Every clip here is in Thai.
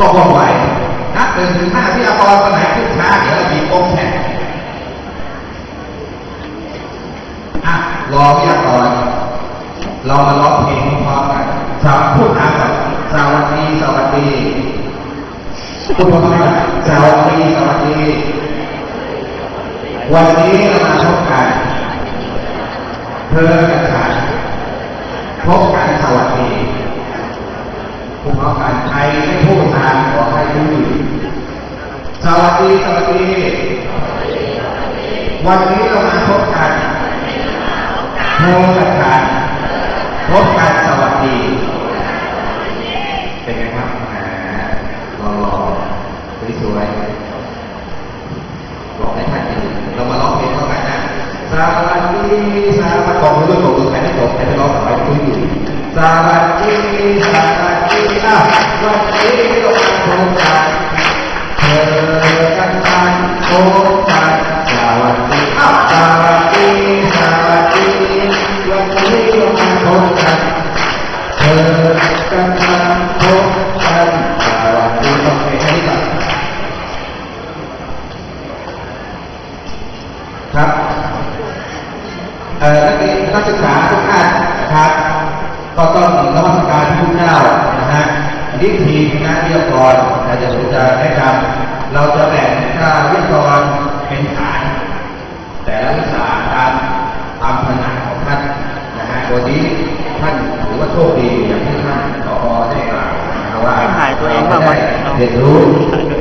ตกลงไว้นับหนึ่งถึงห้าที่อาตอคนไหนขึ้นช้าเดี๋ยวเราบีบโป้งแข่งอะรอพี่อาตอนเรามาร้องเพลงพร้อมกันครับพูดอาก่อนสวัสดีสวัสดีพูดพร้อมกันสวัสดีสวัสดีวันนี้เรามาพบกันเธอกับฉันพบกันสวัสดี พวกเรากันใครไม่พูดตามขอให้พูดสวัสดีสวัสดี วันนี้เรามาพบกันเธอกับฉันพบกันสวัสดี เป็นไงครับอ่ารอๆสวยๆบอกให้ท่านยืนเรามาร้องเพลงเข้ากันนะสวัสดีสวัสดีบอกมือด้วยบอกมือใครไม่บอกใครไม่ร้องขอให้คุณอยู่สวัสดีสวัสดี วันนี้เรามาพบกันเธอกันกันพบกันสวัสดีสวัสดีสวัสดีวันนี้เรามาพบกันเธอกันกันพบกันสวัสดีโอเคแค่นี้ก่อนครับเอ่อนักเรียนนักศึกษาทุกท่านนะครับก็ต้องนมัสการพระพุทธเจ้า นะฮะอันนี้ทีมนะวิทยากรเราจะจะแนะนำเราจะแบ่งค่าวิทยากรเป็นฐาน แต่ละวิชาตามตามขนาดของท่านนะฮะวันนี้ท่านถือว่าโชคดีอย่างที่ท่านผอได้กล่าวนะครับว่าให้ถ่ายตัวเองบ้างไหมได้เรียนรู้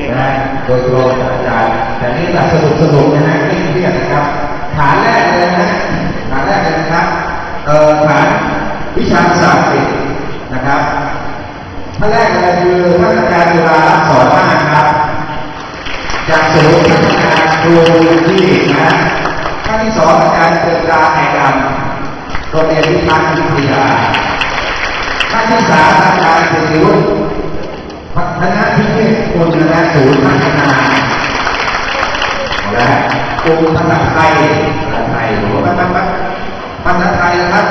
นะฮะโดยตัวอาจารย์แต่นี่แบบสนุกสนุกๆนะฮะไม่เครียดนะครับ ฐานแรกเลยนะฐานแรกเลยนะครับเอ่อฐานวิชาภาษาอังกฤษนะครับ ท่านแรกเลยคือท่านอาจารย์จุฬาสอนมากครับจากศูนย์พัฒนาครูที่นะท่านที่สองอาจารย์เกิดราแห่งดำโรงเรียนวิทยาวิทยาท่านที่สามอาจารย์เกิดรุ่พัฒนาพิเศษคุณนะศูนย์พัฒนาและกลุ่มภาษาไทยภาษาไทยหรือว่าภาษาภาษาไทยนะครับ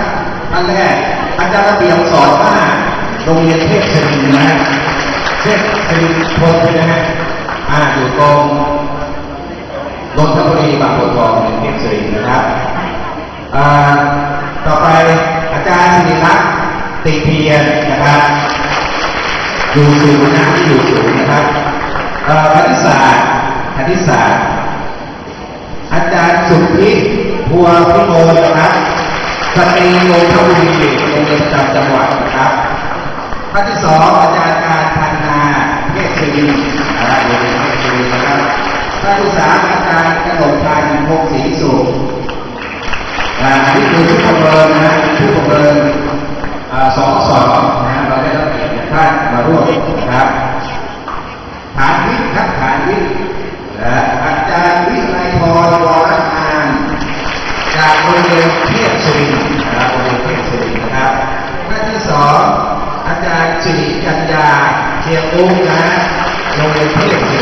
ท่านแรกอาจารย์ระเบียบสอนว่า โรงเรียนเทพชรินนะเทพชรินทร์พลนะฮะอ่าอยู่ตรงนนทบุรีบางบัวทองในเทพศรีนะครับอ่าต่อไปอาจารย์สิริรักษ์ติเพียรนะครับอยู่สูงนะที่อยู่สูงนะครับอ่อคณิตศาสตร์คณิตศาสตร์อาจารย์สุทธิพัวพิโมลนะครับสตรีโนทบุรีโรงเรียนประจำจังหวัดนะครับ ท่านที่สองอาจารย์การพันนาเทศศรีนะครับโรงเรียนศศรีนะครับท่านที่สามอาจารย์กระโดดชัยพงศรีสุขอ่านี่คือผู้ประเมินนะฮะผู้ประเมินสองสองนะเราได้รับเกียรติท่านมาร่วมนะครับฐานวิทย์ครับฐานวิทย์อาจารย์วิไลพรวรงานจากโรงเรียนเทพศรีนะครับโรงเรียนเทพศรีนะครับท่านที่สองอาจารย์สิริกัญญา เชียงอุ้นะโรงเรียนเทพศรี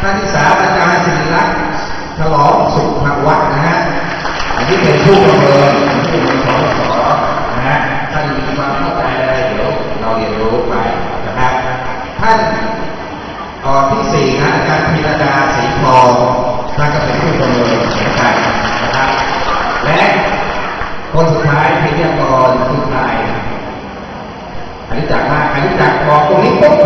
ท่านที่สามอาจารย์สิริรักษ์ฉลองสุขภวัฒนะฮะอันนี้เป็นผู้ประเมินผู้ประเมินขอนะฮะท่านมีความเข้าใจอะไรเดี๋ยวเราเรียนรู้ไปนะครับท่านเอ่อที่สี่นะอาจารย์พีรดาศรีทองท่านก็เป็น หายจากบอกตรงนี้ปุ๊บ